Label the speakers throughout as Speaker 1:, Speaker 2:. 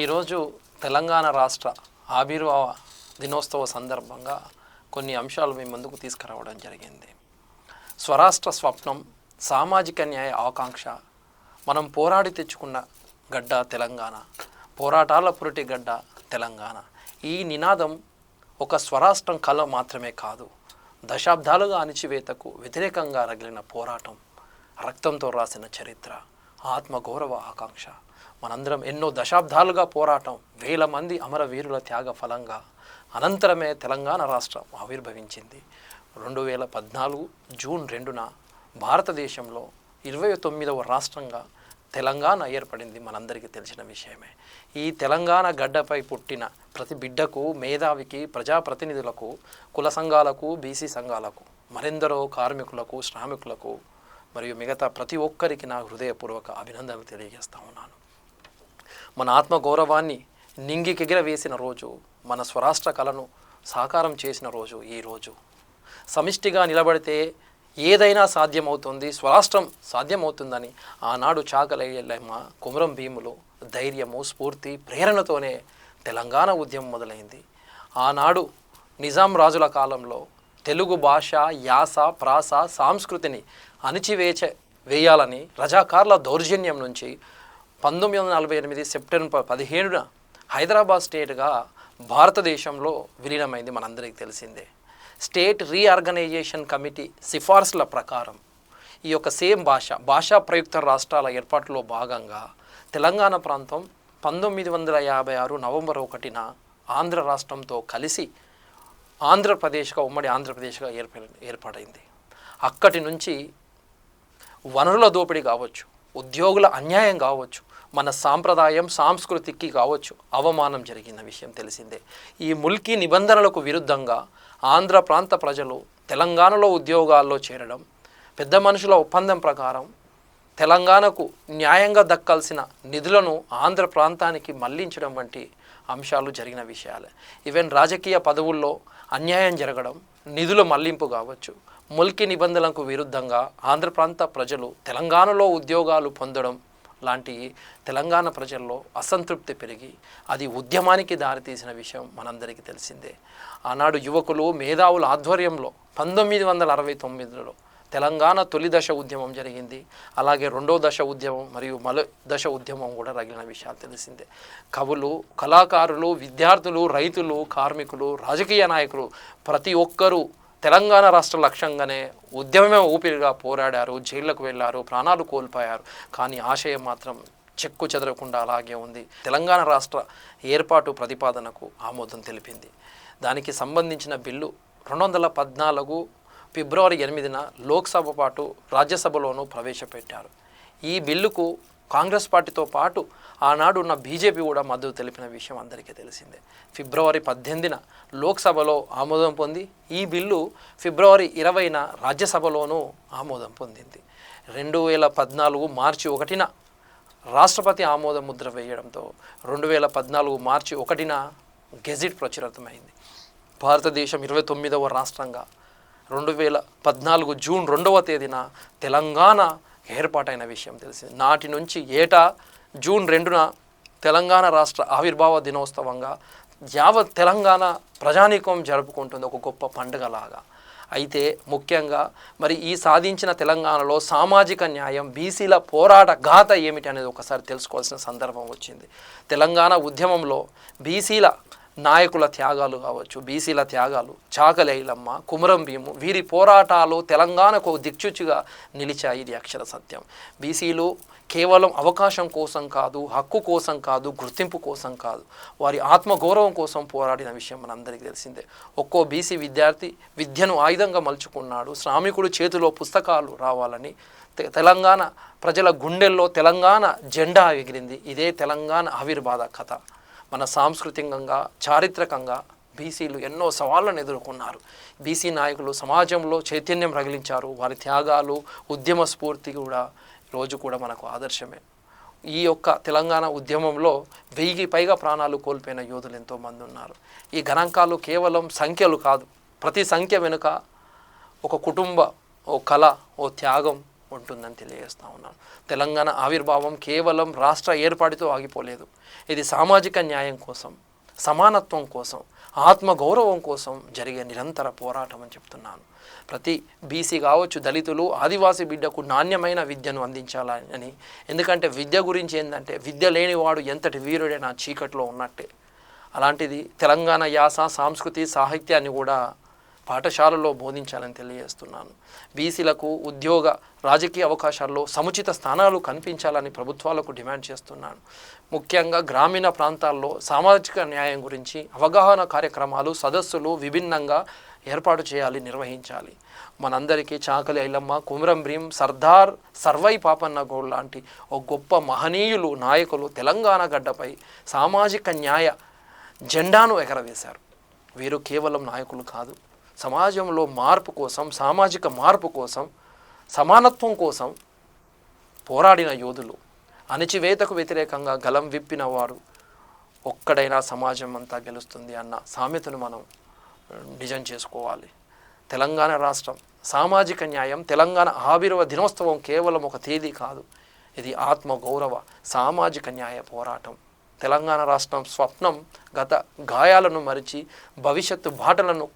Speaker 1: ఈరోజు తెలంగాణ రాష్ట్ర ఆవిర్భావ దినోత్సవ సందర్భంగా కొన్ని అంశాలు మీ ముందుకు తీసుకురావడం జరిగింది. స్వరాష్ట్ర స్వప్నం సామాజిక న్యాయ ఆకాంక్ష మనం పోరాడి తెచ్చుకున్న గడ్డ తెలంగాణ పోరాటాల పురిటి గడ్డ తెలంగాణ. ఈ నినాదం ఒక స్వరాష్ట్రం కళ మాత్రమే కాదు దశాబ్దాలుగా అణిచివేతకు వ్యతిరేకంగా రగిలిన పోరాటం రక్తంతో రాసిన చరిత్ర ఆత్మగౌరవ ఆకాంక్ష. మనందరం ఎన్నో దశాబ్దాలుగా పోరాటం వేల మంది అమరవీరుల త్యాగ ఫలంగా అనంతరమే తెలంగాణ రాష్ట్రం ఆవిర్భవించింది. రెండు వేల పద్నాలుగు జూన్ రెండున భారతదేశంలో ఇరవై తొమ్మిదవ రాష్ట్రంగా తెలంగాణ ఏర్పడింది మనందరికీ తెలిసిన విషయమే. ఈ తెలంగాణ గడ్డపై పుట్టిన ప్రతి బిడ్డకు మేధావికి ప్రజాప్రతినిధులకు కుల సంఘాలకు బీసీ సంఘాలకు మరెందరో కార్మికులకు శ్రామికులకు మరియు మిగతా ప్రతి ఒక్కరికి నా హృదయపూర్వక అభినందనలు తెలియజేస్తా ఉన్నాను. మన ఆత్మగౌరవాన్ని నింగికెగిరవేసిన రోజు మన స్వరాష్ట్ర కళను సాకారం చేసిన రోజు ఈ రోజు. సమిష్టిగా నిలబడితే ఏదైనా సాధ్యమవుతుంది స్వరాష్ట్రం సాధ్యమవుతుందని ఆనాడు చాకలయ్యమ్మ కుమరం భీములు ధైర్యము స్ఫూర్తి ప్రేరణతోనే తెలంగాణ ఉద్యమం మొదలైంది. ఆనాడు నిజాం రాజుల కాలంలో తెలుగు భాష యాస ప్రాస సాంస్కృతిని అణిచివేచ వేయాలని రజాకార్ల దౌర్జన్యం నుంచి పంతొమ్మిది వందల నలభై ఎనిమిది సెప్టెంబర్ పదిహేనున హైదరాబాద్ స్టేట్గా భారతదేశంలో విలీనమైంది మనందరికీ తెలిసిందే. స్టేట్ రీఆర్గనైజేషన్ కమిటీ సిఫార్సుల ప్రకారం ఈ యొక్క సేమ్ భాష భాషా ప్రయుక్త రాష్ట్రాల ఏర్పాటులో భాగంగా తెలంగాణ ప్రాంతం పంతొమ్మిది వందల యాభై ఆరు నవంబర్ ఒకటిన ఆంధ్ర రాష్ట్రంతో కలిసి ఆంధ్రప్రదేశ్గా ఉమ్మడి ఆంధ్రప్రదేశ్గా ఏర్పడి ఏర్పడైంది అక్కడి నుంచి వనరుల దోపిడీ కావచ్చు ఉద్యోగుల అన్యాయం కావచ్చు మన సాంప్రదాయం సాంస్కృతికి కావచ్చు అవమానం జరిగిన విషయం తెలిసిందే. ఈ ముల్కీ నిబంధనలకు విరుద్ధంగా ఆంధ్ర ప్రాంత ప్రజలు తెలంగాణలో ఉద్యోగాల్లో చేరడం పెద్ద మనుషుల ఒప్పందం ప్రకారం తెలంగాణకు న్యాయంగా దక్కాల్సిన నిధులను ఆంధ్ర ప్రాంతానికి మళ్ళించడం వంటి అంశాలు జరిగిన విషయాలే. ఈవెన్ రాజకీయ పదవుల్లో అన్యాయం జరగడం నిధుల మళ్ళింపు కావచ్చు ముల్కి నిబంధనలకు విరుద్ధంగా ఆంధ్ర ప్రాంత ప్రజలు తెలంగాణలో ఉద్యోగాలు పొందడం లాంటి తెలంగాణ ప్రజల్లో అసంతృప్తి పెరిగి అది ఉద్యమానికి దారితీసిన విషయం మనందరికీ తెలిసిందే. ఆనాడు యువకులు మేధావుల ఆధ్వర్యంలో పంతొమ్మిది వందల అరవై తొమ్మిదిలో తెలంగాణ తొలి దశ ఉద్యమం జరిగింది. అలాగే రెండో దశ ఉద్యమం మరియు మల దశ ఉద్యమం కూడా రగిలిన విషయాలు తెలిసిందే. కవులు కళాకారులు విద్యార్థులు రైతులు కార్మికులు రాజకీయ నాయకులు ప్రతి ఒక్కరూ తెలంగాణ రాష్ట్ర లక్ష్యంగానే ఉద్యమమే ఊపిరిగా పోరాడారు జైళ్ళకు వెళ్ళారు ప్రాణాలు కోల్పోయారు. కానీ ఆశయం మాత్రం చెక్కు చెదరకుండా అలాగే ఉంది. తెలంగాణ రాష్ట్ర ఏర్పాటు ప్రతిపాదనకు ఆమోదం తెలిపింది. దానికి సంబంధించిన బిల్లు రెండు వందల పద్నాలుగు ఫిబ్రవరి ఎనిమిదిన లోక్సభ పాటు రాజ్యసభలోనూ ప్రవేశపెట్టారు. ఈ బిల్లుకు కాంగ్రెస్ పార్టీతో పాటు ఆనాడు ఉన్న బీజేపీ కూడా మద్దతు తెలిపిన విషయం అందరికీ తెలిసిందే. ఫిబ్రవరి పద్దెనిమిదిన లోక్సభలో ఆమోదం పొంది ఈ బిల్లు ఫిబ్రవరి ఇరవైన రాజ్యసభలోనూ ఆమోదం పొందింది. రెండు వేల పద్నాలుగు మార్చి ఒకటిన రాష్ట్రపతి ఆమోద ముద్ర వేయడంతో రెండు వేల పద్నాలుగు మార్చి ఒకటిన గెజిట్ ప్రచురితమైంది. భారతదేశం ఇరవై తొమ్మిదవ రాష్ట్రంగా రెండు వేల పద్నాలుగు జూన్ రెండవ తేదీన తెలంగాణ ఏర్పాటైన విషయం తెలిసింది. నాటి నుంచి ఏటా జూన్ రెండున తెలంగాణ రాష్ట్ర ఆవిర్భావ దినోత్సవంగా యావత్ తెలంగాణ ప్రజానీకం జరుపుకుంటుంది ఒక గొప్ప పండుగలాగా. అయితే ముఖ్యంగా మరి ఈ సాధించిన తెలంగాణలో సామాజిక న్యాయం బీసీల పోరాట గాథ ఏమిటి అనేది ఒకసారి తెలుసుకోవాల్సిన సందర్భం వచ్చింది. తెలంగాణ ఉద్యమంలో బీసీల నాయకుల త్యాగాలు కావచ్చు బీసీల త్యాగాలు చాకలైలమ్మ కుమరం భీము వీరి పోరాటాలు తెలంగాణకు దిక్చుచిగా నిలిచాయి. ఇది అక్షర సత్యం. బీసీలు కేవలం అవకాశం కోసం కాదు హక్కు కోసం కాదు గుర్తింపు కోసం కాదు వారి ఆత్మగౌరవం కోసం పోరాడిన విషయం మనందరికీ తెలిసిందే. ఒక్కో బీసీ విద్యార్థి విద్యను ఆయుధంగా మలుచుకున్నాడు శ్రామికుడు చేతిలో పుస్తకాలు రావాలని తె- తెలంగాణ ప్రజల గుండెల్లో తెలంగాణ జెండా ఎగిరింది. ఇదే తెలంగాణ ఆవిర్భాద కథ. మన సాంస్కృతికంగా చారిత్రకంగా బీసీలు ఎన్నో సవాళ్ళను ఎదుర్కొన్నారు. బీసీ నాయకులు సమాజంలో చైతన్యం రగిలించారు. వారి త్యాగాలు ఉద్యమ స్ఫూర్తి కూడా రోజు కూడా మనకు ఆదర్శమే. ఈ యొక్క తెలంగాణ ఉద్యమంలో వెయ్యికి పైగా ప్రాణాలు కోల్పోయిన యోధులు ఎంతోమంది ఉన్నారు. ఈ గణాంకాలు కేవలం సంఖ్యలు కాదు. ప్రతి సంఖ్య వెనుక ఒక కుటుంబ ఓ కళ ఓ త్యాగం ఉంటుందని తెలియజేస్తూ ఉన్నాను. తెలంగాణ ఆవిర్భావం కేవలం రాష్ట్ర ఏర్పాటుతో ఆగిపోలేదు. ఇది సామాజిక న్యాయం కోసం సమానత్వం కోసం ఆత్మగౌరవం కోసం జరిగే నిరంతర పోరాటం అని చెప్తున్నాను. ప్రతి బీసీ కావచ్చు దళితులు ఆదివాసీ బిడ్డకు నాణ్యమైన విద్యను అందించాలని. ఎందుకంటే విద్య గురించి ఏంటంటే విద్య లేనివాడు ఎంతటి వీరుడైనా చీకట్లో ఉన్నట్టే. అలాంటిది తెలంగాణ యాస సాంస్కృతి సాహిత్యాన్ని కూడా పాఠశాలలో బోధించాలని తెలియజేస్తున్నాను. బీసీలకు ఉద్యోగ రాజకీయ అవకాశాల్లో సముచిత స్థానాలు కనిపించాలని ప్రభుత్వాలకు డిమాండ్ చేస్తున్నాను. ముఖ్యంగా గ్రామీణ ప్రాంతాల్లో సామాజిక న్యాయం గురించి అవగాహన కార్యక్రమాలు సదస్సులు విభిన్నంగా ఏర్పాటు చేయాలి నిర్వహించాలి. మనందరికీ చాకలి ఐలమ్మ కుమరం భీం సర్దార్ సర్వై పాపన్న గౌడ్ లాంటి ఓ గొప్ప మహనీయులు నాయకులు తెలంగాణ గడ్డపై సామాజిక న్యాయ జెండాను ఎగరవేశారు. వీరు కేవలం నాయకులు కాదు సమాజంలో మార్పు కోసం సామాజిక మార్పు కోసం సమానత్వం కోసం పోరాడిన యోధులు. అణచివేతకు వ్యతిరేకంగా గలం విప్పిన వారు ఒక్కడైనా సమాజం అంతా గెలుస్తుంది అన్న సామెతను మనం నిజం చేసుకోవాలి. తెలంగాణ రాష్ట్రం సామాజిక న్యాయం తెలంగాణ ఆవిర్వ దినోత్సవం కేవలం ఒక తేదీ కాదు. ఇది ఆత్మ గౌరవ సామాజిక న్యాయ పోరాటం. తెలంగాణ రాష్ట్రం స్వప్నం గత గాయాలను మరిచి భవిష్యత్తు బాటలను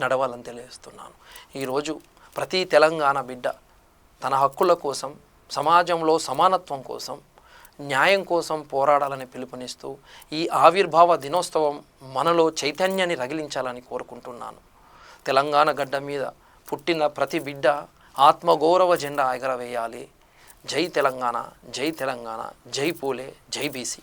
Speaker 1: నడవాలని తెలియజేస్తున్నాను. ఈరోజు ప్రతి తెలంగాణ బిడ్డ తన హక్కుల కోసం సమాజంలో సమానత్వం కోసం న్యాయం కోసం పోరాడాలని పిలుపునిస్తూ ఈ ఆవిర్భావ దినోత్సవం మనలో చైతన్యాన్ని రగిలించాలని కోరుకుంటున్నాను. తెలంగాణ గడ్డ మీద పుట్టిన ప్రతి బిడ్డ ఆత్మగౌరవ జెండా ఎగరవేయాలి. జై తెలంగాణ జై తెలంగాణ జై పూలే జై బీసీ.